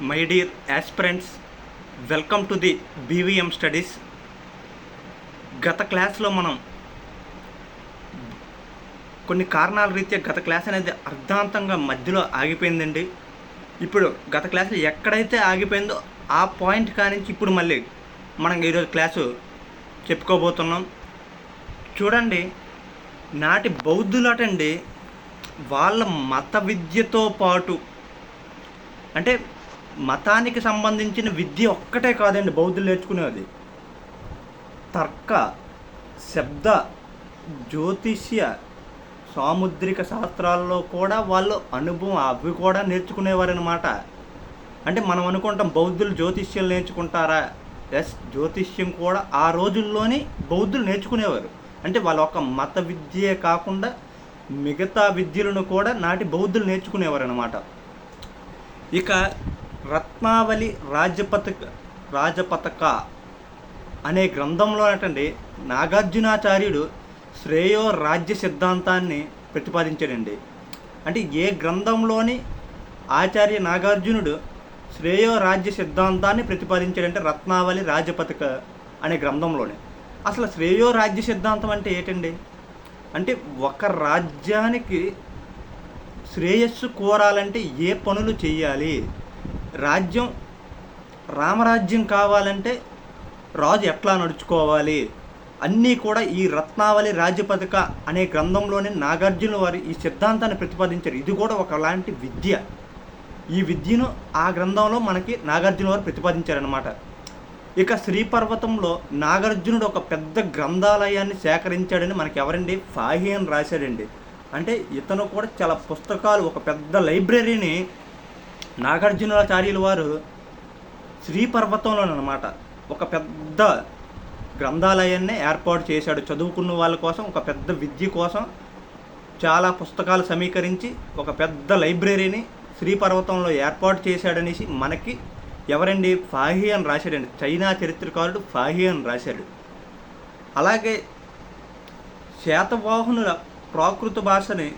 My dear aspirants welcome to the BVM studies. గత క్లాస్లో మనం కొన్ని కారణాల రీత్యా గత క్లాస్ అనేది అర్ధాంతంగా మధ్యలో ఆగిపోయిందండి. ఇప్పుడు గత క్లాస్లో ఎక్కడైతే ఆగిపోయిందో ఆ పాయింట్ కానించి ఇప్పుడు మళ్ళీ మనం ఈరోజు క్లాసు చెప్పుకోబోతున్నాం. చూడండి నాటి బౌద్ధులటండి వాళ్ళ మత విద్యతో పాటు అంటే మతానికి సంబంధించిన విద్య ఒక్కటే కాదండి బౌద్ధులు నేర్చుకునేది. తర్క శబ్ద జ్యోతిష్య సాముద్రిక శాస్త్రాల్లో కూడా వాళ్ళు అనుభవం అవి కూడా నేర్చుకునేవారనమాట అంటే మనం అనుకుంటాం బౌద్ధులు జ్యోతిష్యం నేర్చుకుంటారా? ఎస్ జ్యోతిష్యం కూడా ఆ రోజుల్లోని బౌద్ధులు నేర్చుకునేవారు. అంటే వాళ్ళ ఒక మత విద్యే కాకుండా మిగతా విద్యలను కూడా నాటి బౌద్ధులు నేర్చుకునేవారు అనమాట ఇక రత్నావళి రాజపథక రాజపథక అనే గ్రంథంలో ఏంటండి నాగార్జునాచార్యుడు శ్రేయో రాజ్య సిద్ధాంతాన్ని ప్రతిపాదించాడండి. అంటే ఏ గ్రంథంలోని ఆచార్య నాగార్జునుడు శ్రేయో రాజ్య సిద్ధాంతాన్ని ప్రతిపాదించాడంటే రత్నావళి రాజపథక అనే గ్రంథంలోనే. అసలు శ్రేయో రాజ్య సిద్ధాంతం అంటే ఏంటండి? అంటే ఒక రాజ్యానికి శ్రేయస్సు కోరాలంటే ఏ పనులు చేయాలి? రాజ్యం రామరాజ్యం కావాలంటే రాజు ఎట్లా నడుచుకోవాలి? అన్నీ కూడా ఈ రత్నావళి రాజ్యపథక అనే గ్రంథంలోనే నాగార్జున వారు ఈ సిద్ధాంతాన్ని ప్రతిపాదించారు. ఇది కూడా ఒకలాంటి విద్య. ఈ విద్యను ఆ గ్రంథంలో మనకి నాగార్జున వారు ప్రతిపాదించారనమాట ఇక శ్రీపర్వతంలో నాగార్జునుడు ఒక పెద్ద గ్రంథాలయాన్ని సేకరించాడని మనకి ఎవరండి ఫాహియన్ రాశాడండి. అంటే ఇతను కూడా చాలా పుస్తకాలు ఒక పెద్ద లైబ్రరీని నాగార్జునాచార్యుల వారు శ్రీపర్వతంలోనమాట ఒక పెద్ద గ్రంథాలయాన్ని ఏర్పాటు చేశాడు. చదువుకున్న వాళ్ళ కోసం ఒక పెద్ద విద్య కోసం చాలా పుస్తకాలు సమీకరించి ఒక పెద్ద లైబ్రరీని శ్రీపర్వతంలో ఏర్పాటు చేశాడనేసి మనకి ఎవరండి? ఫాహియన్ రాశాడండి. చైనా చరిత్రకారుడు ఫాహియన్ రాశాడు. అలాగే శాతవాహనుల ప్రాకృత భాషని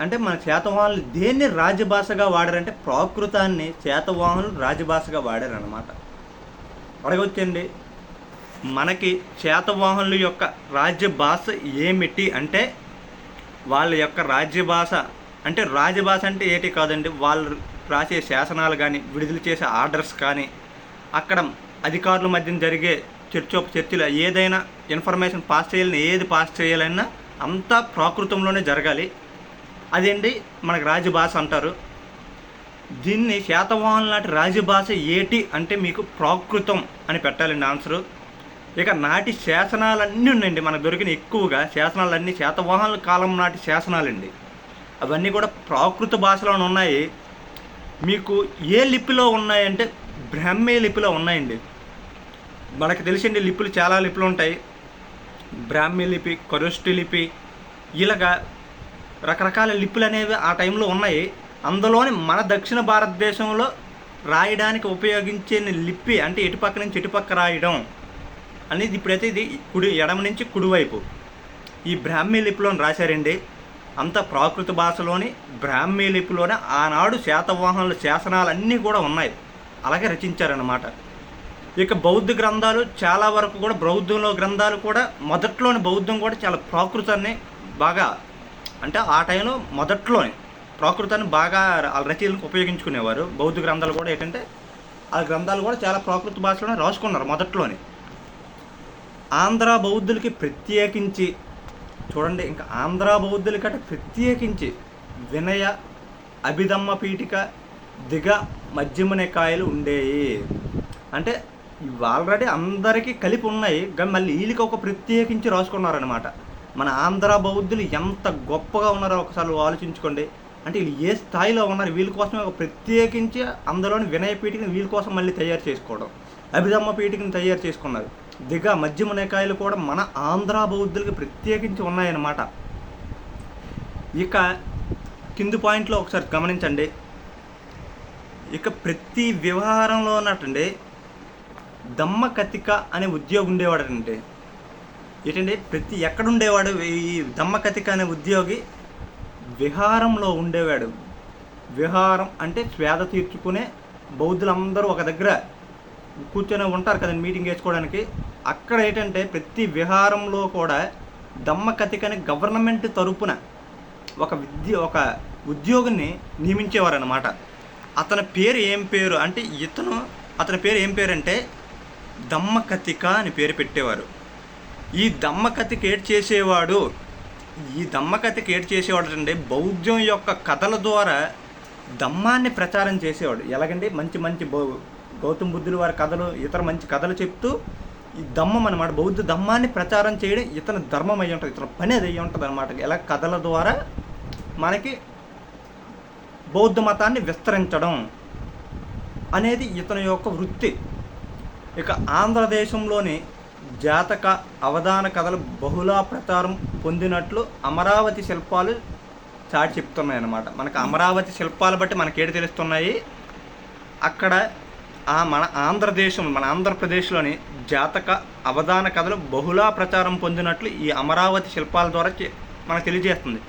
అంటే మన శాతవాహనులు దేన్ని రాజభాషగా వాడారంటే ప్రాకృతాన్ని శాతవాహనులు రాజభాషగా వాడారనమాట అడగొచ్చండి. మనకి శాతవాహనుల యొక్క రాజ్య భాష ఏమిటి అంటే వాళ్ళ యొక్క రాజ్య భాష అంటే రాజభాష అంటే ఏటి కాదండి. వాళ్ళు రాసే శాసనాలు కానీ విడుదల చేసే ఆర్డర్స్ కానీ అక్కడ అధికారుల మధ్య జరిగే చర్చోప చర్చలు ఏదైనా ఇన్ఫర్మేషన్ పాస్ చేయాలని ఏది పాస్ చేయాలన్నా అంతా ప్రాకృతంలోనే జరగాలి. అదేంటి? మనకు రాజభాష అంటారు. దీన్ని శాతవాహన్ నాటి రాజభాష ఏటి అంటే మీకు ప్రాకృతం అని పెట్టాలండి ఆన్సరు ఇక నాటి శాసనాలన్నీ ఉన్నాయండి మనకు దొరికిన ఎక్కువగా శాసనాలన్నీ శాతవాహనుల కాలం నాటి శాసనాలండి. అవన్నీ కూడా ప్రాకృత భాషలోనే ఉన్నాయి. మీకు ఏ లిపిలో ఉన్నాయంటే బ్రాహ్మీ లిపిలో ఉన్నాయండి. మనకు తెలిసిండి లిపులు చాలా లిపులు ఉంటాయి. బ్రాహ్మీ లిపి కరుష్టి లిపి ఇలాగా రకరకాల లిపులు అనేవి ఆ టైంలో ఉన్నాయి. అందులోని మన దక్షిణ భారతదేశంలో రాయడానికి ఉపయోగించే లిపి అంటే ఇటుపక్క నుంచి ఇటుపక్క రాయడం అనేది ఇప్పుడైతే ఇది కుడి ఎడమ నుంచి కుడివైపు ఈ బ్రాహ్మీ లిపిలో రాశారండి. అంత ప్రాకృత భాషలోని బ్రాహ్మీ లిపిలోనే ఆనాడు శాతవాహనుల శాసనాలన్నీ కూడా ఉన్నాయి. అలాగే రచించారన్నమాట. ఇక బౌద్ధ గ్రంథాలు చాలా వరకు కూడా బౌద్ధంలో గ్రంథాలు కూడా మొదట్లోని బౌద్ధం కూడా చాలా ప్రాకృతాన్ని బాగా అంటే ఆ టైంలో మొదట్లోనే ప్రాకృతాన్ని బాగా వాళ్ళ రచయితలకు ఉపయోగించుకునేవారు. బౌద్ధ గ్రంథాలు కూడా ఏంటంటే ఆ గ్రంథాలు కూడా చాలా ప్రాకృత భాషలోనే రాసుకున్నారు మొదట్లోనే. ఆంధ్ర బౌద్ధులకి ప్రత్యేకించి చూడండి ఇంకా ఆంధ్ర బౌద్ధులకంటే ప్రత్యేకించి వినయ అభిధమ్మ పీఠిక దిగ మధ్యమనికాయలు ఉండేవి అంటే ఇవి ఆల్రెడీ అందరికీ కలిపి ఉన్నాయి కానీ మళ్ళీ వీళ్ళకి ఒక ప్రత్యేకించి రాసుకున్నారనమాట మన ఆంధ్ర బౌద్ధులు ఎంత గొప్పగా ఉన్నారో ఒకసారి ఆలోచించుకోండి. అంటే వీళ్ళు ఏ స్థాయిలో ఉన్నారు వీళ్ళ కోసమే ఒక ప్రత్యేకించి అందులోని వినయ పీఠికని వీళ్ళ కోసం మళ్ళీ తయారు చేసుకోవడం. అభిధమ్మ పీఠికని తయారు చేసుకున్నారు. దిగ మధ్యమనికాయలు కూడా మన ఆంధ్ర బౌద్ధులకి ప్రత్యేకించి ఉన్నాయన్నమాట. ఇక కింది పాయింట్లో ఒకసారి గమనించండి. ఇక ప్రతి వ్యవహారంలో ఉన్నట్టండి దమ్మకతిక అనే ఉద్యోగం ఉండేవాడండి. ఏంటంటే ప్రతి ఎక్కడుండేవాడు ఈ దమ్మకతిక అనే ఉద్యోగి విహారంలో ఉండేవాడు. విహారం అంటే స్వేద తీర్చుకునే బౌద్ధులందరూ ఒక దగ్గర కూర్చొని ఉంటారు కదండి మీటింగ్ వేసుకోవడానికి. అక్కడ ఏంటంటే ప్రతి విహారంలో కూడా దమ్మకతికని గవర్నమెంట్ తరపున ఒక విద్య ఒక ఉద్యోగిని నియమించేవారనమాట అతని పేరు ఏం పేరు అంటే ఇతను అతని పేరు ఏం పేరు అంటే దమ్మకతిక అని పేరు పెట్టేవారు. ఈ దమ్మకతిక కేట్ చేసేవాడు ఈ దమ్మకతిక కేట్ చేసేవాడు అంటే బౌద్ధం యొక్క కథల ద్వారా దమ్మాన్ని ప్రచారం చేసేవాడు. ఎలాగంటే మంచి మంచి బౌ గౌతమ బుద్ధుల వారి కథలు ఇతర మంచి కథలు చెప్తూ ఈ దమ్మం అనమాట బౌద్ధ దమ్మాన్ని ప్రచారం చేయడం ఇతని ధర్మం అయ్యి ఉంటుంది ఇతని పని అది అయ్యి ఉంటుంది అనమాట ఎలా కథల ద్వారా మనకి బౌద్ధ మతాన్ని విస్తరించడం అనేది ఇతని యొక్క వృత్తి. ఇక ఆంధ్రదేశంలోని జాతక అవధాన కథలు బహుళా ప్రచారం పొందినట్లు అమరావతి శిల్పాలు చాటి చెప్తున్నాయి అన్నమాట. మనకు అమరావతి శిల్పాలు బట్టి మనకేటి తెలుస్తున్నాయి. అక్కడ ఆ మన ఆంధ్రదేశం మన ఆంధ్రప్రదేశ్లోని జాతక అవధాన కథలు బహుళా ప్రచారం పొందినట్లు ఈ అమరావతి శిల్పాల ద్వారా మనకు తెలియజేస్తుంది.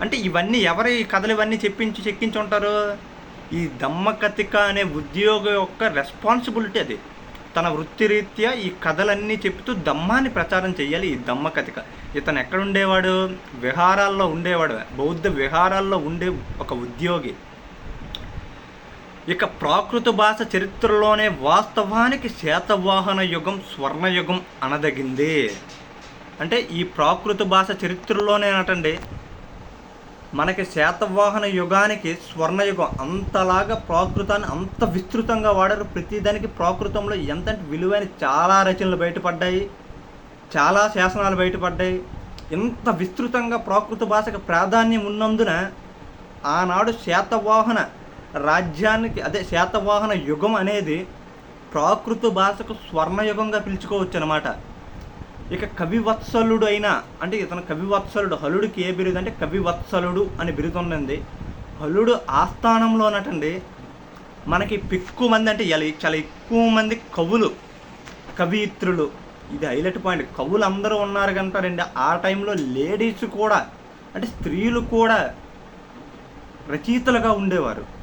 అంటే ఇవన్నీ ఎవరి ఈ కథలు ఇవన్నీ చెప్పించి చెక్కించి ఉంటారు ఈ దమ్మకతిక అనే ఉద్యోగ యొక్క రెస్పాన్సిబిలిటీ అది. తన వృత్తిరీత్యా ఈ కథలన్నీ చెప్తూ దమ్మాన్ని ప్రచారం చేయాలి ఈ దమ్మ కథిక. ఇతను ఎక్కడుండేవాడు? విహారాల్లో ఉండేవాడు. బౌద్ధ విహారాల్లో ఉండే ఒక ఉద్యోగి. ఇక ప్రాకృత భాష చరిత్రలోనే వాస్తవానికి శాతవాహన యుగం స్వర్ణయుగం అనదగింది. అంటే ఈ ప్రాకృత భాష చరిత్రలోనే అనటండి మనకి శాతవాహన యుగానికి స్వర్ణయుగం అంతలాగా ప్రాకృతాన్ని అంత విస్తృతంగా వాడారు. ప్రతిదానికి ప్రాకృతంలో ఎంత విలువైన చాలా రచనలు బయటపడ్డాయి. చాలా శాసనాలు బయటపడ్డాయి. ఇంత విస్తృతంగా ప్రాకృత భాషకు ప్రాధాన్యం ఉన్నందున ఆనాడు శాతవాహన రాజ్యానికి అదే శాతవాహన యుగం అనేది ప్రాకృత భాషకు స్వర్ణయుగంగా పిలుచుకోవచ్చు అనమాట ఇక కవివత్సలుడు అయిన అంటే ఇతను కవివత్సలుడు హలుడికి ఏ బిరుదు అంటే కవివత్సలుడు అని బిరుదు ఉన్నది హలుడు ఆస్థానంలోనటండి మనకి పిక్కు మంది అంటే చాలా ఎక్కువ మంది కవులు కవియిత్రులు ఇది హైలైట్ పాయింట్. కవులు అందరూ ఉన్నారు కంటారండి ఆ టైంలో లేడీస్ కూడా అంటే స్త్రీలు కూడా రచయితలుగా ఉండేవారు.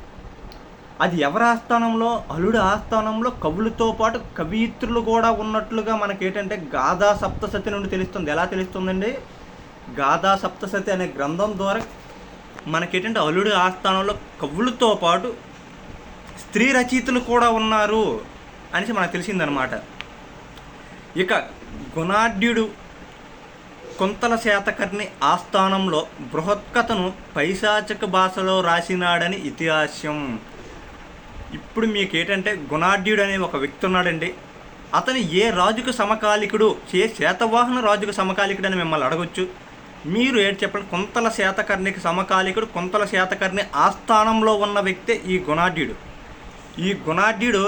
అది ఎవరి ఆస్థానంలో? అలుడి ఆస్థానంలో కవులతో పాటు కవియిత్రులు కూడా ఉన్నట్లుగా మనకి ఏంటంటే గాథా సప్తసతి నుండి తెలుస్తుంది. ఎలా తెలుస్తుందండి? గాథా సప్తసతి అనే గ్రంథం ద్వారా మనకేంటంటే అలుడి ఆస్థానంలో కవులతో పాటు స్త్రీ రచయితలు కూడా ఉన్నారు అనేసి మనకు తెలిసిందనమాట. ఇక గుణాఢ్యుడు కుంతల శాతకర్ణి ఆస్థానంలో బృహత్కథను పైశాచక భాషలో రాసినాడని ఇతిహాస్యం ఇప్పుడు మీకు ఏంటంటే గుణాఢ్యుడు అనే ఒక వ్యక్తి ఉన్నాడండి అతను ఏ రాజుకు సమకాలికుడు ఏ శాతవాహన రాజుకు సమకాలికుడు అని మిమ్మల్ని అడగొచ్చు. మీరు ఏంటి చెప్పండి కొంతల శాతకర్ణికి సమకాలికుడు కొంతల శాతకర్ణి ఆస్థానంలో ఉన్న వ్యక్తే ఈ గుణాఢ్యుడు ఈ గుణాఢ్యుడు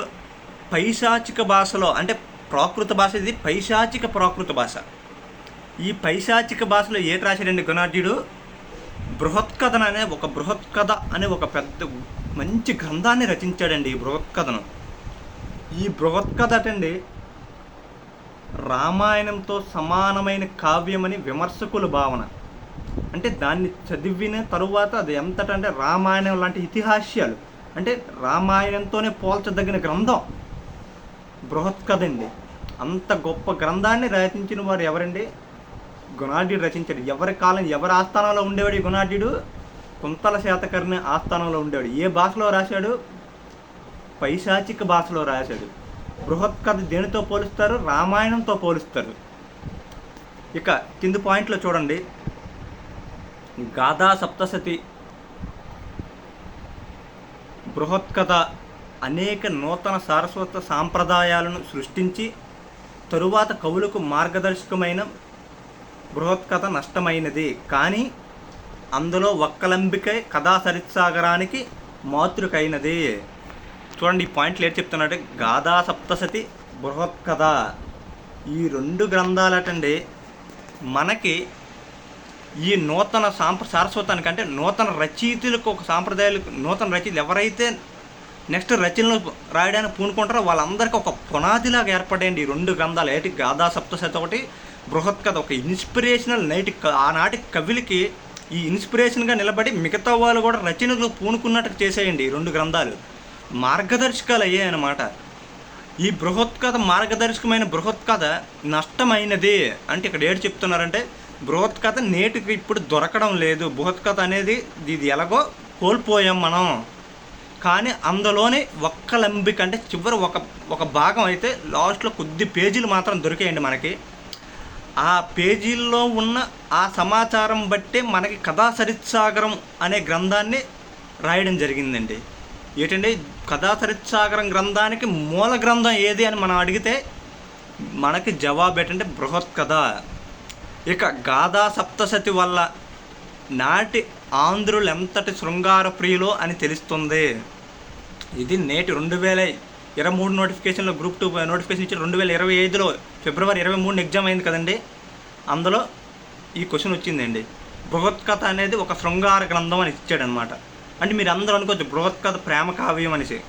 పైశాచిక భాషలో అంటే ప్రాకృత భాష ఇది పైశాచిక ప్రాకృత భాష. ఈ పైశాచిక భాషలో ఏటి రాశాడండి గుణాఢ్యుడు బృహత్కథన అనే ఒక బృహత్కథ అనే ఒక పెద్ద మంచి గ్రంథాన్ని రచించాడండి ఈ బృహత్కథను. ఈ బృహత్కథ అటండి రామాయణంతో సమానమైన కావ్యమని విమర్శకుల భావన. అంటే దాన్ని చదివిన తరువాత అది ఎంతటంటే రామాయణం లాంటి ఇతిహాస్యాలు. అంటే రామాయణంతోనే పోల్చదగిన గ్రంథం. బృహత్కథ అండి అంత గొప్ప గ్రంథాన్ని రచించిన వారు ఎవరండి? గుణాఢ్యుడు రచించాడు. ఎవరి కాలం ఎవరి ఆస్థానంలో ఉండేవాడు ఈ గుణాఢ్యుడు కుంతల శాతకర్ణి ఆస్థానంలో ఉండేవాడు. ఏ భాషలో రాశాడు? పైశాచిక భాషలో రాశాడు. బృహత్కథ దేనితో పోలుస్తారు? రామాయణంతో పోలుస్తారు. ఇక కింది పాయింట్లో చూడండి. గాథా సప్తశతి. బృహత్కథ అనేక నూతన సారస్వత సాంప్రదాయాలను సృష్టించి తరువాత కవులకు మార్గదర్శకమైన బృహత్కథ నష్టమైనది. కానీ అందులో ఒక్కలంబికై కథా సరిత్సాగరానికి మాతృకైనది. చూడండి ఈ పాయింట్లు ఏంటి చెప్తున్నాడు గాథా సప్తసతి బృహత్ కథ. ఈ రెండు గ్రంథాలటండి మనకి ఈ నూతన సాంప్ర సారస్వతానికి అంటే నూతన రచయితలకు ఒక సాంప్రదాయాలకు నూతన రచయితలు ఎవరైతే నెక్స్ట్ రచనలు రాయడానికి పూనుకుంటారో వాళ్ళందరికీ ఒక పునాదిలాగా ఏర్పడేయండి ఈ రెండు గ్రంథాలు. ఏటి? గాథా సప్తశతి ఒకటి బృహత్ కథ ఒక ఇన్స్పిరేషనల్ నైట్ ఆనాటి కవులకి ఈ ఇన్స్పిరేషన్గా నిలబడి మిగతా వాళ్ళు కూడా రచనలు పూనుకున్నట్టు చేసేయండి రెండు గ్రంథాలు. మార్గదర్శకాలు అయ్యాయి అన్నమాట. ఈ బృహత్కథ మార్గదర్శకమైన బృహత్కథ నష్టమైనది అంటే ఇక్కడ ఏడు చెప్తున్నారంటే బృహత్కథ నేటికి ఇప్పుడు దొరకడం లేదు. బృహత్కథ అనేది ఇది ఎలాగో కోల్పోయాం మనం. కానీ అందులోని ఒక్క లంబిక అంటే చివరి ఒక ఒక భాగం అయితే లాస్ట్లో కొద్ది పేజీలు మాత్రం దొరికాయండి మనకి. ఆ పేజీల్లో ఉన్న ఆ సమాచారం బట్టే మనకి కథా సరిత్సాగరం అనే గ్రంథాన్ని రాయడం జరిగిందండి. ఏంటంటే కథా సరిత్సాగరం గ్రంథానికి మూల గ్రంథం ఏది అని మనం అడిగితే మనకి జవాబు ఏంటంటే బృహత్ కథ. ఇక గాథా సప్తసతి వల్ల నాటి ఆంధ్రులు ఎంతటి శృంగార ప్రియులో అని తెలుస్తుంది? ఇది నేటి రెండు వేల ఇరవై మూడు నోటిఫికేషన్లో గ్రూప్ టూ నోటిఫికేషన్ ఇచ్చి రెండు వేల ఇరవై ఐదులో ఫిబ్రవరి ఇరవై మూడు ఎగ్జామ్ అయింది కదండి. అందులో ఈ క్వశ్చన్ వచ్చిందండి. బృహత్ కథ అనేది ఒక శృంగార గ్రంథం అని ఇచ్చాడనమాట అంటే మీరు అందరూ అనుకోవచ్చు బృహత్కథ ప్రేమ కావ్యం అనేసి.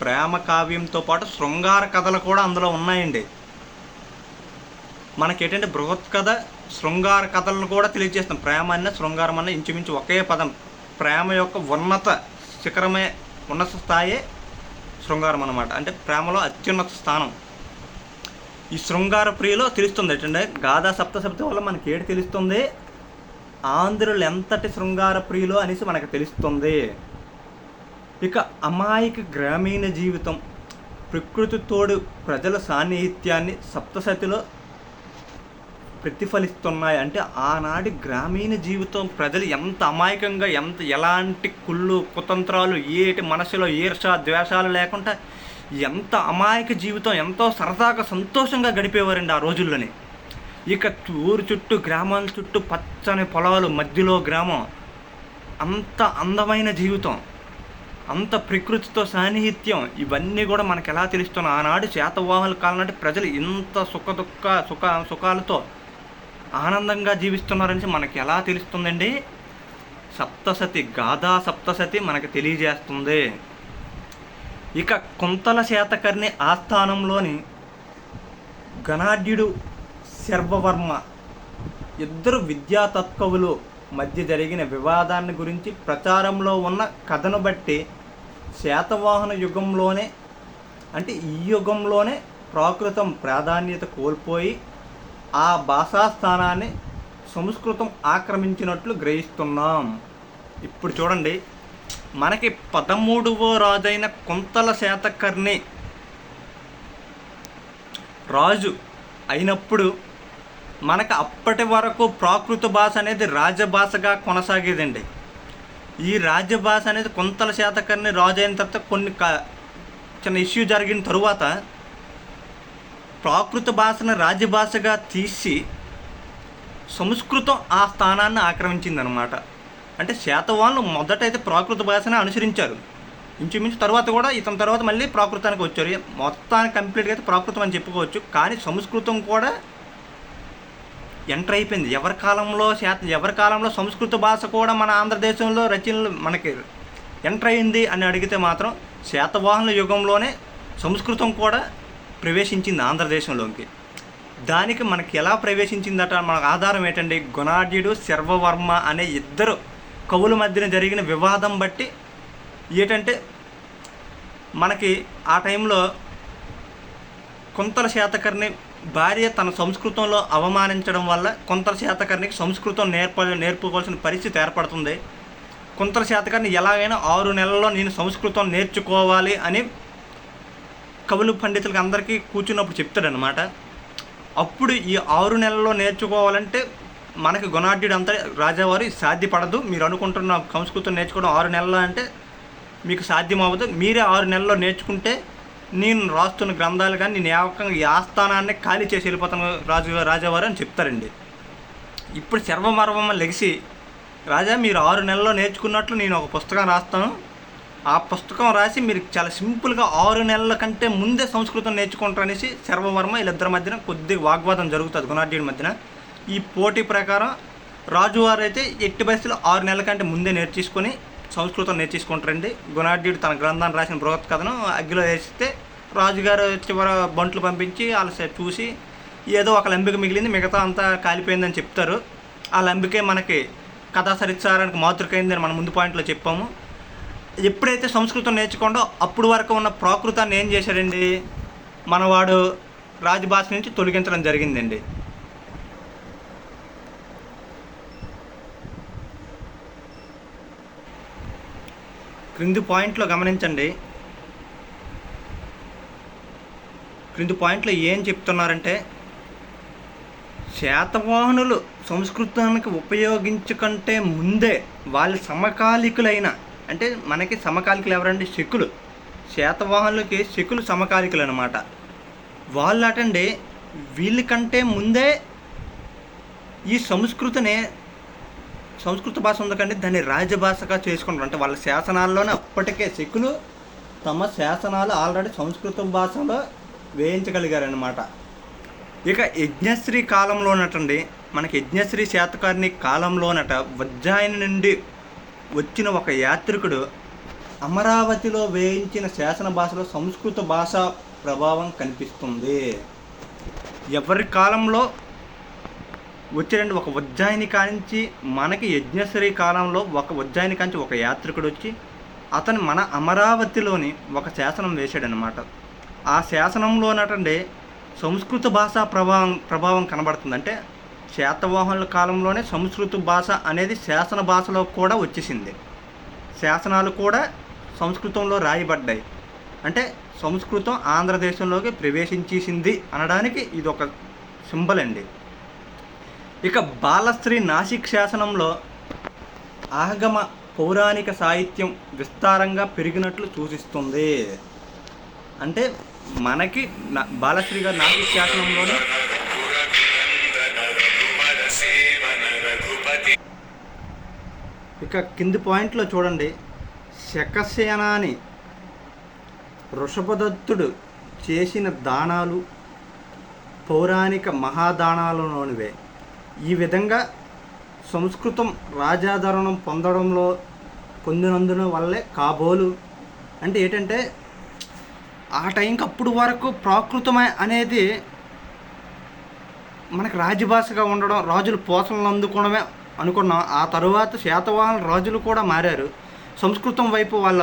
ప్రేమ కావ్యంతో పాటు శృంగార కథలు కూడా అందులో ఉన్నాయండి. మనకేంటంటే బృహత్ కథ శృంగార కథలను కూడా తెలియజేస్తాం. ప్రేమ అన్న శృంగారం అన్న ఇంచుమించు ఒకే పదం. ప్రేమ యొక్క ఉన్నత శిఖరమే ఉన్నత స్థాయే శృంగారం అనమాట అంటే ప్రేమలో అత్యున్నత స్థానం. ఈ శృంగార ప్రియలో తెలుస్తుంది ఏంటంటే గాథా సప్తశబ్దం వల్ల మనకి ఏడు తెలుస్తుంది? ఆంధ్రులు ఎంతటి శృంగార ప్రియులో అనేసి మనకు తెలుస్తుంది. ఇక అమాయక గ్రామీణ జీవితం ప్రకృతి తోడు ప్రజల సాన్నిహిత్యాన్ని సప్తసతిలో ప్రతిఫలిస్తున్నాయి. అంటే ఆనాటి గ్రామీణ జీవితం ప్రజలు ఎంత అమాయకంగా ఎంత ఎలాంటి కుళ్ళు కుతంత్రాలు ఏటి మనసులో ఈర్ష ద్వేషాలు లేకుండా ఎంత అమాయక జీవితం ఎంతో సరదాగా సంతోషంగా గడిపేవారండి ఆ రోజుల్లోనే. ఇక ఊరు చుట్టూ గ్రామాల చుట్టూ పచ్చని పొలాలు మధ్యలో గ్రామం. అంత అందమైన జీవితం. అంత ప్రకృతితో సాన్నిహిత్యం. ఇవన్నీ కూడా మనకు ఎలా తెలుస్తున్నాయి? ఆనాడు శాతవాహనుల కాలం నాటి ప్రజలు ఇంత సుఖ దుఃఖ సుఖ సుఖాలతో ఆనందంగా జీవిస్తున్నారని మనకి ఎలా తెలుస్తుందండి? సప్తసతి గాథా సప్తసతి మనకు తెలియజేస్తుంది. ఇక కుంతల శాతకర్ణి ఆస్థానంలోని ఘనాఢ్యుడు శర్వవర్మ ఇద్దరు విద్యా తత్కవులు మధ్య జరిగిన వివాదాన్ని గురించి ప్రచారంలో ఉన్న కథను బట్టి శాతవాహన యుగంలోనే అంటే ఈ యుగంలోనే ప్రాకృతం ప్రాధాన్యత కోల్పోయి ఆ భాషా స్థానాన్ని సంస్కృతం ఆక్రమించినట్లు గ్రహిస్తున్నాం. ఇప్పుడు చూడండి. మనకి పదమూడవ రాజైన కుంతల శాతకర్ణి రాజు అయినప్పుడు మనకు అప్పటి వరకు ప్రాకృత భాష అనేది రాజభాషగా కొనసాగేదండి. ఈ రాజభాష అనేది కొంతల శాతకర్ణి రాజు అయిన తర్వాత కొన్ని క- చిన్న ఇష్యూ జరిగిన తరువాత ప్రాకృత భాషను రాజభాషగా తీసి సంస్కృతం ఆ స్థానాన్ని ఆక్రమించిందనమాట అంటే శాతవాళ్ళు మొదట అయితే ప్రాకృత భాషను అనుసరించారు. ఇంచుమించు తర్వాత కూడా ఇతని తర్వాత మళ్ళీ ప్రాకృతానికి వచ్చారు. మొత్తానికి కంప్లీట్గా అయితే ప్రాకృతం అని చెప్పుకోవచ్చు. కానీ సంస్కృతం కూడా ఎంటర్ అయిపోయింది. ఎవరి కాలంలో శాత ఎవరి కాలంలో సంస్కృత భాష కూడా మన ఆంధ్రదేశంలో రచనలు మనకి ఎంటర్ అయింది అని అడిగితే మాత్రం శాతవాహనుల యుగంలోనే సంస్కృతం కూడా ప్రవేశించింది ఆంధ్రదేశంలోకి. దానికి మనకి ఎలా ప్రవేశించిందట? మనకు ఆధారం ఏంటండి? గుణాఢ్యుడు శర్వవర్మ అనే ఇద్దరు కవుల మధ్యన జరిగిన వివాదం బట్టి ఏంటంటే మనకి ఆ టైంలో కొంతల శాతకర్ణి భార్య తన సంస్కృతంలో అవమానించడం వల్ల కొంతల శాతకర్ణికి సంస్కృతం నేర్ప నేర్పుకోవాల్సిన పరిస్థితి ఏర్పడుతుంది. కొంతల శాతకర్ణి ఎలాగైనా ఆరు నెలల్లో నేను సంస్కృతం నేర్చుకోవాలి అని కవులు పండితులకి అందరికీ కూర్చున్నప్పుడు చెప్తాడనమాట అప్పుడు ఈ ఆరు నెలల్లో నేర్చుకోవాలంటే మనకి గుణాఢ్యుడు అంతా రాజావారి సాధ్యపడదు. మీరు అనుకుంటున్న సంస్కృతం నేర్చుకోవడం ఆరు నెలలు అంటే మీకు సాధ్యం అవ్వదు మీరే ఆరు నెలల్లో నేర్చుకుంటే నేను రాస్తున్న గ్రంథాలు కానీ నేను ఏకంగా ఈ ఆస్థానాన్ని ఖాళీ చేసి వెళ్ళిపోతాను రాజు రాజావారు అని చెప్తారండి. ఇప్పుడు సర్వమర్వమ్మ లెగిసి రాజా మీరు ఆరు నెలల్లో నేర్చుకున్నట్లు నేను ఒక పుస్తకం రాస్తాను. ఆ పుస్తకం రాసి మీరు చాలా సింపుల్గా ఆరు నెలల కంటే ముందే సంస్కృతం నేర్చుకుంటారు అనేసి సర్వవర్మ వీళ్ళిద్దరి మధ్యన కొద్దిగా వాగ్వాదం జరుగుతుంది గుణాఢ్యుడి మధ్యన. ఈ పోటీ ప్రకారం రాజువారు అయితే ఎట్టి పరిస్థితులు ఆరు నెలల కంటే ముందే నేర్చేసుకొని సంస్కృతం నేర్చేసుకుంటారండి. గుణాఢ్యుడు తన గ్రంథాన్ని రాసిన బృహత్ కథను అగ్గిలో వేస్తే రాజుగారు చివర బంట్లు పంపించి వాళ్ళ చూసి ఏదో ఒక లంబిక మిగిలింది మిగతా అంతా కాలిపోయిందని చెప్తారు. ఆ లంబికే మనకి కథా సరిత్సారానికి మాతృకైందని మనం ముందు పాయింట్లో చెప్పాము. ఎప్పుడైతే సంస్కృతం నేర్చుకోండో అప్పుడు వరకు ఉన్న ప్రాకృతాన్ని ఏం చేశాడండి? మనవాడు రాజభాష నుంచి తొలగించడం జరిగిందండి. క్రింది పాయింట్లో గమనించండి. క్రింది పాయింట్లో ఏం చెప్తున్నారంటే శాతవాహనులు సంస్కృతానికి ఉపయోగించుకుంటే ముందే వాళ్ళ సమకాలికులైన అంటే మనకి సమకాలికులు ఎవరండి? శకులు. శాతవాహనులకి శకులు సమకాలికులు అనమాట వాళ్ళు అటండి వీళ్ళకంటే ముందే ఈ సంస్కృతిని సంస్కృత భాష ఉంది కానీ దాన్ని రాజభాషగా చేసుకుంటారు. అంటే వాళ్ళ శాసనాల్లోనే అప్పటికే శకులు తమ శాసనాలు ఆల్రెడీ సంస్కృత భాషలో వేయించగలిగారనమాట ఇక యజ్ఞశ్రీ కాలంలోనటండి మనకి యజ్ఞశ్రీ శాతకారిణి కాలంలోనట ఉజ్జాయిని నుండి వచ్చిన ఒక యాత్రికుడు అమరావతిలో వేయించిన శాసన భాషలో సంస్కృత భాష ప్రభావం కనిపిస్తుంది. ఎవరి కాలంలో వచ్చాడండి ఒక ఉజ్జాయిని కానించి మనకి యజ్ఞశ్రీ కాలంలో ఒక ఉజ్జాయిని కాంచి ఒక యాత్రికుడు వచ్చి అతను మన అమరావతిలోని ఒక శాసనం వేశాడనమాట ఆ శాసనంలోనటండి సంస్కృత భాష ప్రభావం ప్రభావం కనబడుతుంది అంటే శాతవాహనుల కాలంలోనే సంస్కృత భాష అనేది శాసన భాషలో కూడా వచ్చేసింది. శాసనాలు కూడా సంస్కృతంలో రాయబడ్డాయి. అంటే సంస్కృతం ఆంధ్రదేశంలోకి ప్రవేశించేసింది అనడానికి ఇది ఒక సింబల్ అండి. ఇక బాలశ్రీ నాసిక్ శాసనంలో ఆగమ పౌరాణిక సాహిత్యం విస్తారంగా పెరిగినట్లు సూచిస్తుంది. అంటే మనకి బాలశ్రీ గారు నాసిక్ శాసనంలోనే ఇక కింది పాయింట్లో చూడండి. శకసేనాని వృషభదత్తుడు చేసిన దానాలు పౌరాణిక మహాదానాలలోనివే. ఈ విధంగా సంస్కృతం రాజాధరణం పొందడంలో పొందినందున వల్లే కాబోలు అంటే ఏంటంటే ఆ టైంకి అప్పుడు వరకు ప్రాకృతమే అనేది మనకు రాజభాషగా ఉండడం రాజులు పోషణలు అందుకోవడమే అనుకున్నాం. ఆ తరువాత శాతవాహన రాజులు కూడా మారారు. సంస్కృతం వైపు వాళ్ళ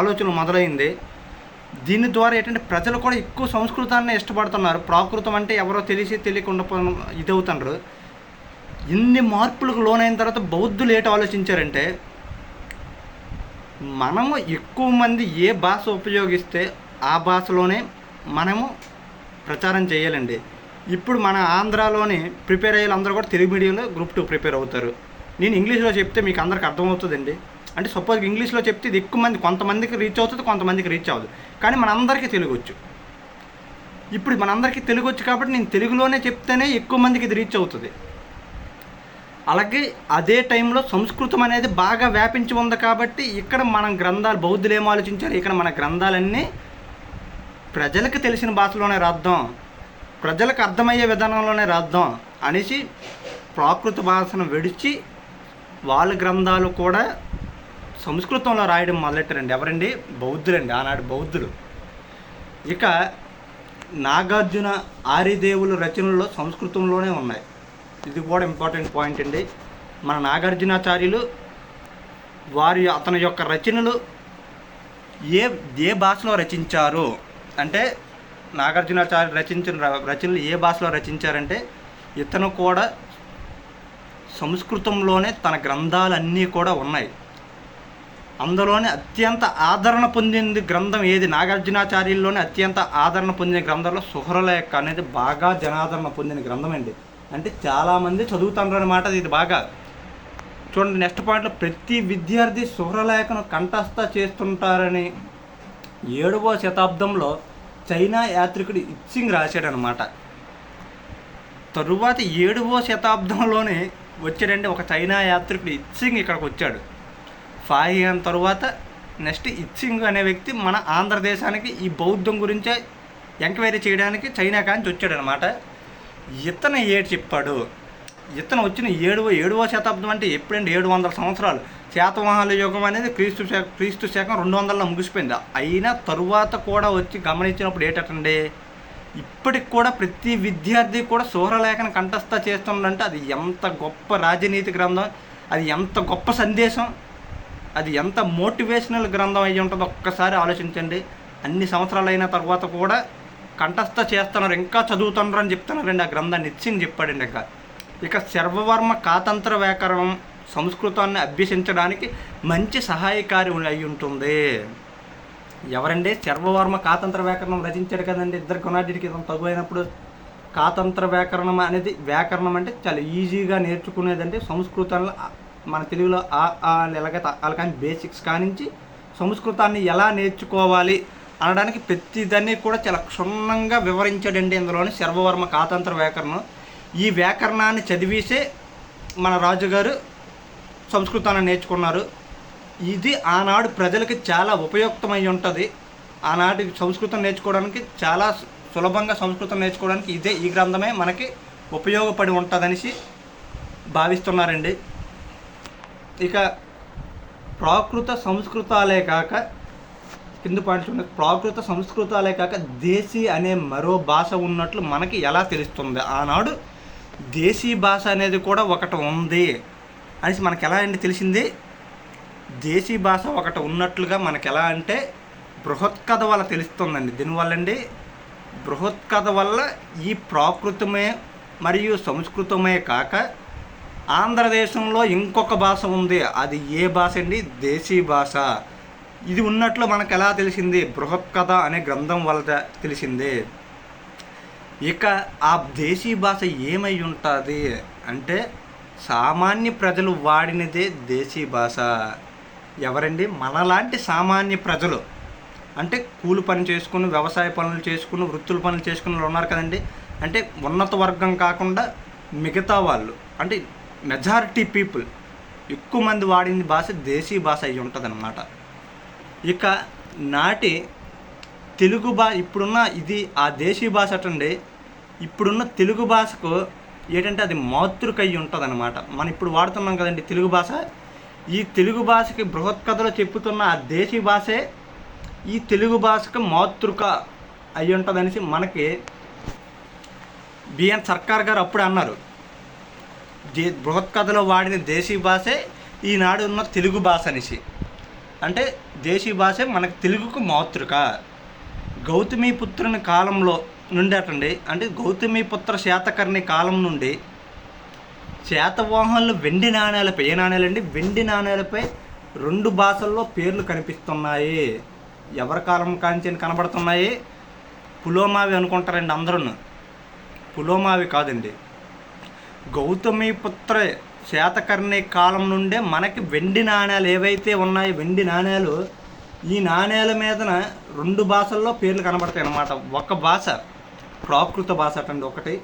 ఆలోచన మొదలైంది. దీని ద్వారా ఏంటంటే ప్రజలు కూడా ఎక్కువ సంస్కృతాన్ని ఇష్టపడుతున్నారు. ప్రాకృతం అంటే ఎవరో తెలిసి తెలియకుండా ఇదవుతున్నారు ఇది అవుతున్నారు ఇన్ని మార్పులకు లోనైన తర్వాత బౌద్ధులు ఏటి ఆలోచించారంటే మనము ఎక్కువ మంది ఏ భాష ఉపయోగిస్తే ఆ భాషలోనే మనము ప్రచారం చేయాలండి. ఇప్పుడు మన ఆంధ్రాలోని ప్రిపేర్ అయ్యే అందరూ కూడా తెలుగు మీడియంలో గ్రూప్ టూ ప్రిపేర్ అవుతారు. నేను ఇంగ్లీష్లో చెప్తే మీకు అందరికి అర్థమవుతుందండి. అంటే సపోజ్ ఇంగ్లీష్లో చెప్తే ఇది ఎక్కువ మంది కొంతమందికి రీచ్ అవుతుంది కొంతమందికి రీచ్ అవ్వదు. కానీ మనందరికీ తెలుగు వచ్చు. ఇప్పుడు మనందరికీ తెలుగు వచ్చు కాబట్టి నేను తెలుగులోనే చెప్తేనే ఎక్కువ మందికి ఇది రీచ్ అవుతుంది. అలాగే అదే టైంలో సంస్కృతం అనేది బాగా వ్యాపించి ఉంది కాబట్టి ఇక్కడ మనం గ్రంథాలు బౌద్ధులు ఏం ఆలోచించారు? ఇక్కడ మన గ్రంథాలన్నీ ప్రజలకు తెలిసిన భాషలోనే రాద్దాం. ప్రజలకు అర్థమయ్యే విధానంలోనే రాద్దాం అనేసి ప్రాకృత భాషను విడిచి వాళ్ళ గ్రంథాలు కూడా సంస్కృతంలో రాయడం మొదలెట్టారండి. ఎవరండి? బౌద్ధులండి. ఆనాడు బౌద్ధులు. ఇక నాగార్జున ఆర్యదేవుల రచనల్లో సంస్కృతంలోనే ఉన్నాయి. ఇది కూడా ఇంపార్టెంట్ పాయింట్ అండి. మన నాగార్జునాచార్యులు వారి అతని యొక్క రచనలు ఏ ఏ భాషలో రచించారు? అంటే నాగార్జునాచార్య రచించిన రచనలు ఏ భాషలో రచించారంటే ఇతను కూడా సంస్కృతంలోనే తన గ్రంథాలన్నీ కూడా ఉన్నాయి. అందులోనే అత్యంత ఆదరణ పొందింది గ్రంథం ఏది? నాగార్జునాచార్యుల్లోనే అత్యంత ఆదరణ పొందిన గ్రంథంలో సుహరలేఖ అనేది బాగా జనాదరణ పొందిన గ్రంథం అండి. అంటే చాలామంది చదువుతారు అనమాట ఇది బాగా. చూడండి నెక్స్ట్ పాయింట్లో ప్రతి విద్యార్థి సుహరలేఖను కంఠస్థ చేస్తుంటారని ఏడవ శతాబ్దంలో చైనా యాత్రికుడు ఇచ్చింగ్ రాశాడనమాట. తరువాత ఏడవ శతాబ్దంలోనే వచ్చాడంటే ఒక చైనా యాత్రికుడు ఇచ్చింగ్ ఇక్కడికి వచ్చాడు. ఫాహియాన్ తరువాత నెక్స్ట్ ఇచ్చింగ్ అనే వ్యక్తి మన ఆంధ్రదేశానికి ఈ బౌద్ధం గురించే ఎంక్వైరీ చేయడానికి చైనా కాంచి వచ్చాడనమాట. ఇతను ఏడు చెప్పాడు. ఇతను వచ్చిన ఏడవ ఏడవ శతాబ్దం అంటే ఎప్పుడంటే ఏడు వందల సంవత్సరాలు. శాతవాహనుల యుగం అనేది క్రీస్తు క్రీస్తు శాఖం రెండు వందలలో ముగిసిపోయింది. అయినా తరువాత కూడా వచ్చి గమనించినప్పుడు ఏంటంటే ఇప్పటికి కూడా ప్రతి విద్యార్థి కూడా సోహరలేఖన కంఠస్థ చేస్తుందంటే అది ఎంత గొప్ప రాజనీతి గ్రంథం అది ఎంత గొప్ప సందేశం అది ఎంత మోటివేషనల్ గ్రంథం అయ్యి ఉంటుందో ఒక్కసారి ఆలోచించండి. అన్ని సంవత్సరాలైన తర్వాత కూడా కంఠస్థ చేస్తున్నారు ఇంకా చదువుతున్నారు అని చెప్తున్నారండి. ఆ గ్రంథాన్ని ఇచ్చింది చెప్పాడండి ఇక. ఇక సర్వవర్మ కాతంత్ర వ్యాకరణం సంస్కృతాన్ని అభ్యసించడానికి మంచి సహాయకారి అయి ఉంటుంది. ఎవరండి? సర్వవర్మ కాతంత్ర వ్యాకరణం రచించాడు కదండి ఇద్దరు కొనాడికి తగు అయినప్పుడు. కాతంత్ర వ్యాకరణం అనేది వ్యాకరణం అంటే చాలా ఈజీగా నేర్చుకునేదంటే సంస్కృతంలో మన తెలుగులో ఆ ఆ ఎలాగ వాళ్ళ కానీ బేసిక్స్ కానించి సంస్కృతాన్ని ఎలా నేర్చుకోవాలి అనడానికి ప్రతిదాన్ని కూడా చాలా క్షుణ్ణంగా వివరించాడండి ఇందులోని సర్వవర్మ కాతంత్ర వ్యాకరణం. ఈ వ్యాకరణాన్ని చదివేసే మన రాజుగారు సంస్కృతాన్ని నేర్చుకున్నారు. ఇది ఆనాడు ప్రజలకి చాలా ఉపయుక్తమై ఉంటుంది. ఆనాటి సంస్కృతం నేర్చుకోవడానికి చాలా సులభంగా సంస్కృతం నేర్చుకోవడానికి ఇదే ఈ గ్రంథమే మనకి ఉపయోగపడి ఉంటుందనేసి భావిస్తున్నారండి. ఇక ప్రాకృత సంస్కృతాలే కాక కింద పాయింట్స్ ఉన్నాయి ప్రాకృత సంస్కృతాలే కాక దేశీ అనే మరో భాష ఉన్నట్లు మనకి ఎలా తెలుస్తుంది? ఆనాడు దేశీ భాష అనేది కూడా ఒకటి ఉంది. అనేసి మనకు ఎలా అండి తెలిసింది? దేశీ భాష ఒకటి ఉన్నట్లుగా మనకు ఎలా అంటే బృహత్కథ వల్ల తెలుస్తుందండి. దీనివల్ల అండి బృహత్కథ వల్ల ఈ ప్రాకృతమే మరియు సంస్కృతమే కాక ఆంధ్రదేశంలో ఇంకొక భాష ఉంది. అది ఏ భాష అండి? దేశీ భాష. ఇది ఉన్నట్లు మనకు ఎలా తెలిసింది? బృహత్కథ అనే గ్రంథం వల్ల తెలిసింది. ఇక ఆ దేశీ భాష ఏమై ఉంటుంది? అంటే సామాన్య ప్రజలు వాడినదే దేశీ భాష. ఎవరండి? మనలాంటి సామాన్య ప్రజలు. అంటే కూలి పని చేసుకుని వ్యవసాయ పనులు చేసుకుని వృత్తుల పనులు చేసుకుని వాళ్ళు ఉన్నారు కదండి. అంటే ఉన్నత వర్గం కాకుండా మిగతా వాళ్ళు అంటే మెజారిటీ పీపుల్ ఎక్కువ మంది వాడిన భాష దేశీ భాష అయి ఉంటుంది ఇక నాటి తెలుగు భా ఇప్పుడున్న ఇది ఆ దేశీ భాష అటండి. ఇప్పుడున్న తెలుగు భాషకు ఏంటంటే అది మాతృక అయి ఉంటుంది అనమాట మనం ఇప్పుడు వాడుతున్నాం కదండి తెలుగు భాష. ఈ తెలుగు భాషకి బృహత్ కథలో చెప్పుతున్న ఆ దేశీ భాషే ఈ తెలుగు భాషకు మాతృక అయి ఉంటుంది అనేసి మనకి బిఎన్ సర్కార్ గారు అప్పుడు అన్నారు. దే బృహత్ కథలో వాడిన దేశీ భాషే ఈనాడు ఉన్న తెలుగు భాష అనేసి. అంటే దేశీ భాష మనకు తెలుగుకు మాతృక. గౌతమిపుత్రుని కాలంలో నుండి అటండి అంటే గౌతమిపుత్ర శాతకర్ణి కాలం నుండి శాతవాహన్లు వెండి నాణేలపై ఏ నాణేలండి? వెండి నాణేలపై రెండు భాషల్లో పేర్లు కనిపిస్తున్నాయి. ఎవరి కాలం కాంచి కనబడుతున్నాయి? పులోమావి అనుకుంటారండి అందరూ పులోమావి కాదండి. గౌతమిపుత్ర శాతకర్ణి కాలం నుండే మనకి వెండి నాణేలు ఏవైతే ఉన్నాయో వెండి నాణేలు ఈ నాణేల మీదన రెండు భాషల్లో పేర్లు కనబడతాయి అన్నమాట ఒక భాష ప్రాకృత భాష అటండి ఒకటి.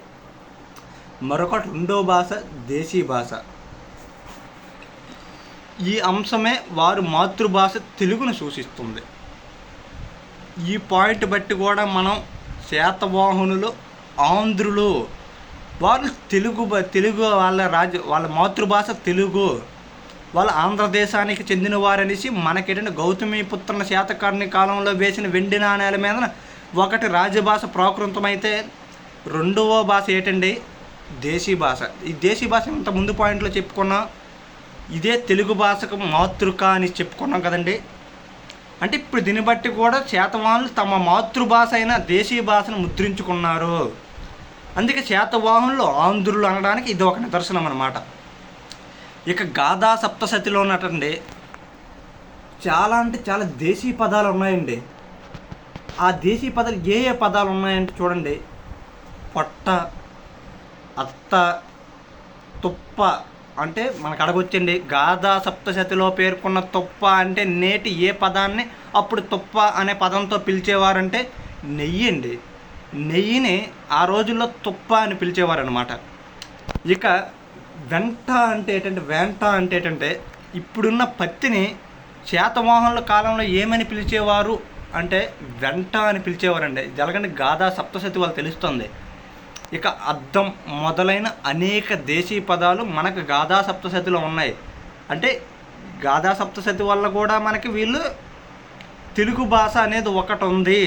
మరొకటి రెండో భాష దేశీ భాష. ఈ అంశమే వారు మాతృభాష తెలుగును సూచిస్తుంది. ఈ పాయింట్ బట్టి కూడా మనం శాతవాహనులు ఆంధ్రులు వాళ్ళు తెలుగు తెలుగు వాళ్ళ రాజ్య వాళ్ళ మాతృభాష తెలుగు. వాళ్ళ ఆంధ్రదేశానికి చెందిన వారనేసి మనకేంటంటే గౌతమిపుత్రుల శాతకర్ణి కాలంలో వేసిన వెండి నాణేల మీద ఒకటి రాజభాష ప్రాకృతమైతే రెండవ భాష ఏంటండి? దేశీ భాష. ఈ దేశీ భాష ఇంత ముందు పాయింట్లో చెప్పుకున్నాం ఇదే తెలుగు భాషకు మాతృక అని చెప్పుకున్నాం కదండి. అంటే ఇప్పుడు దీన్ని బట్టి కూడా శాతవాహనులు తమ మాతృభాష అయిన దేశీయ భాషను ముద్రించుకున్నారు. అందుకే శాతవాహనులు ఆంధ్రులు అనడానికి ఇది ఒక నిదర్శనం అన్నమాట. ఇక గాథా సప్తసతిలో ఉన్నటండి చాలా అంటే చాలా దేశీ పదాలు ఉన్నాయండి. ఆ దేశీ పదాలు ఏ ఏ పదాలు ఉన్నాయంటే చూడండి. పొట్ట అత్త తుప్ప అంటే మనకు అడగొచ్చండి. గాథా సప్తశతిలో పేర్కొన్న తుప్ప అంటే నేటి ఏ పదాన్ని అప్పుడు తుప్ప అనే పదంతో పిలిచేవారంటే నెయ్యి అండి నెయ్యిని ఆ రోజుల్లో తుప్ప అని పిలిచేవారు అనమాట ఇక వెంట అంటే ఏంటంటే వెంట అంటే ఏంటంటే ఇప్పుడున్న పత్తిని శాతవాహనుల కాలంలో ఏమని పిలిచేవారు? అంటే వెంట అని పిలిచేవారండి. జలగండి గాథా సప్తశతి వాళ్ళు తెలుస్తుంది. ఇక అర్థం మొదలైన అనేక దేశీ పదాలు మనకు గాథా సప్తశతిలో ఉన్నాయి. అంటే గాథా సప్తశతి వల్ల కూడా మనకి వీళ్ళు తెలుగు భాష అనేది ఒకటి ఉంది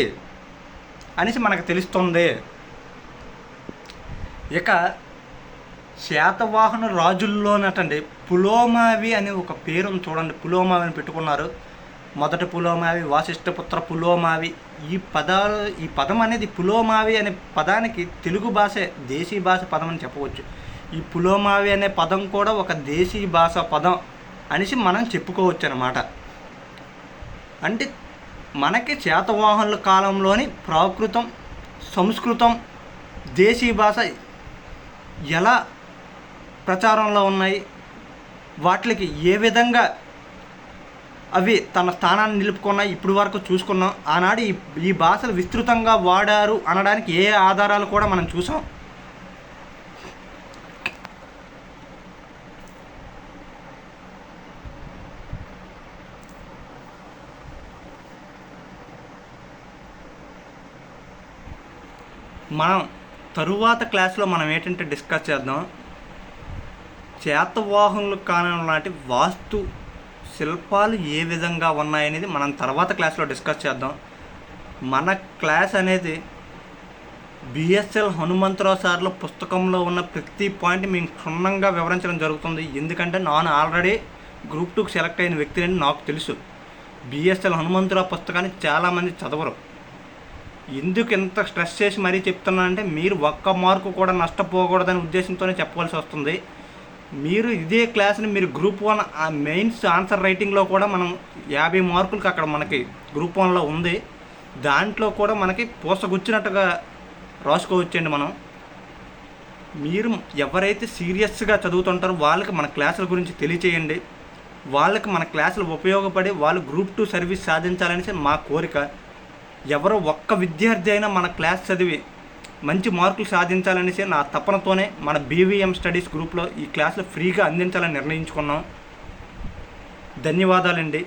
అనేసి మనకు తెలుస్తుంది. ఇక శాతవాహన రాజుల్లోనటండి పులోమావి అనే ఒక పేరును చూడండి. పులోమావి అని పెట్టుకున్నారు. మొదటి పులోమావి వాసిష్ఠపుత్ర పులోమావి. ఈ పదాలు ఈ పదం అనేది పులోమావి అనే పదానికి తెలుగు భాష దేశీ భాష పదం అని చెప్పవచ్చు. ఈ పులోమావి అనే పదం కూడా ఒక దేశీ భాష పదం అనేసి మనం చెప్పుకోవచ్చు అనమాట అంటే మనకి శాతవాహనుల కాలంలోని ప్రాకృతం సంస్కృతం దేశీ భాష ఎలా ప్రచారంలో ఉన్నాయి వాటికి ఏ విధంగా అవి తన స్థానాన్ని నిలుపుకున్నాయి ఇప్పుడు వరకు చూసుకున్నాం ఆనాడు ఈ ఈ భాషలు విస్తృతంగా వాడారు అనడానికి ఏ ఆధారాలు కూడా మనం చూసాం. మనం తరువాత క్లాస్లో మనం ఏంటంటే డిస్కస్ చేద్దాం. చేతవాహనులు కాలం లాంటి వాస్తు శిల్పాలు ఏ విధంగా ఉన్నాయనేది మనం తర్వాత క్లాస్లో డిస్కస్ చేద్దాం. మన క్లాస్ అనేది బిఎస్ఎల్ హనుమంతరావు సార్ల పుస్తకంలో ఉన్న ప్రతి పాయింట్ మేము క్షుణ్ణంగా వివరించడం జరుగుతుంది. ఎందుకంటే నాన్ ఆల్రెడీ గ్రూప్ టూకి సెలెక్ట్ అయిన వ్యక్తిని నాకు తెలుసు. బిఎస్ఎల్ హనుమంతరావు పుస్తకాన్ని చాలామంది చదవరు. ఎందుకు ఇంత స్ట్రెస్ చేసి మరీ చెప్తున్నానంటే మీరు ఒక్క మార్కు కూడా నష్టపోకూడదనే ఉద్దేశంతోనే చెప్పవలసి వస్తుంది. మీరు ఇదే క్లాస్ని మీరు గ్రూప్ వన్ ఆ మెయిన్స్ ఆన్సర్ రైటింగ్లో కూడా మనం యాభై మార్కులకి అక్కడ మనకి గ్రూప్ వన్లో ఉంది. దాంట్లో కూడా మనకి పూసగుచ్చినట్టుగా రాసుకోవచ్చండి మనం. మీరు ఎవరైతే సీరియస్గా చదువుతుంటారో వాళ్ళకి మన క్లాసుల గురించి తెలియచేయండి. వాళ్ళకి మన క్లాసులు ఉపయోగపడి వాళ్ళు గ్రూప్ టూ సర్వీస్ సాధించాలనేసి మా కోరిక. ఎవరో ఒక్క విద్యార్థి అయినా మన క్లాస్ చదివి మంచి మార్కులు సాధించాలనేసి నా తపనతోనే మన బీవీఎం స్టడీస్ గ్రూప్లో ఈ క్లాసులు ఫ్రీగా అందించాలని నిర్ణయించుకున్నాం. ధన్యవాదాలండి.